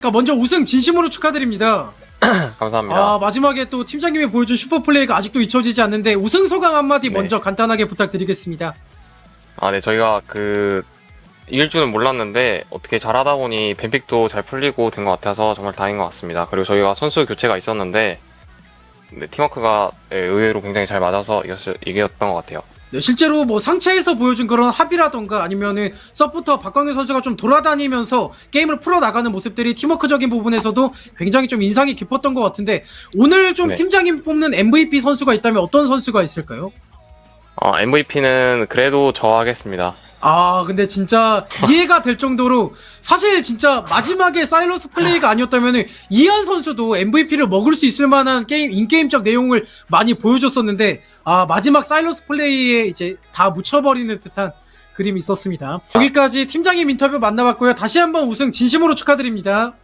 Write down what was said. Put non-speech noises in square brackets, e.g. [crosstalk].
그러니까 먼저 우승 진심으로 축하드립니다. [clears throat] 감사합니다. 아 마지막에 또 팀장님이 보여준 슈퍼 플레이가 아직도 잊혀지지 않는데 우승 소감 한마디 네. 먼저 간단하게 부탁드리겠습니다. 아, 네, 저희가 그, 이길 줄은 몰랐는데, 어떻게 잘하다 보니 뱀픽도 잘 풀리고 된 것 같아서 정말 다행인 것 같습니다. 그리고 저희가 선수 교체가 있었는데, 네, 팀워크가 예, 의외로 굉장히 잘 맞아서 이겼, 이겼던 것 같아요. 네, 실제로 뭐 상체에서 보여준 그런 합의라던가 아니면은 서포터 박광현 선수가 좀 돌아다니면서 게임을 풀어 나가는 모습들이 팀워크적인 부분에서도 굉장히 좀 인상이 깊었던 것 같은데 오늘 좀 네. 팀장님 뽑는 MVP 선수가 있다면 어떤 선수가 있을까요? 어, MVP는 그래도 저 하겠습니다. 아 근데 진짜 이해가 될 정도로 사실 진짜 마지막에 사일러스 플레이가 아니었다면 이한 선수도 MVP를 먹을 수 있을 만한 게임 인게임적 내용을 많이 보여줬었는데 아 마지막 사일러스 플레이에 이제 다 묻혀버리는 듯한 그림이 있었습니다. 여기까지 팀장님 인터뷰 만나봤고요. 다시 한번 우승 진심으로 축하드립니다.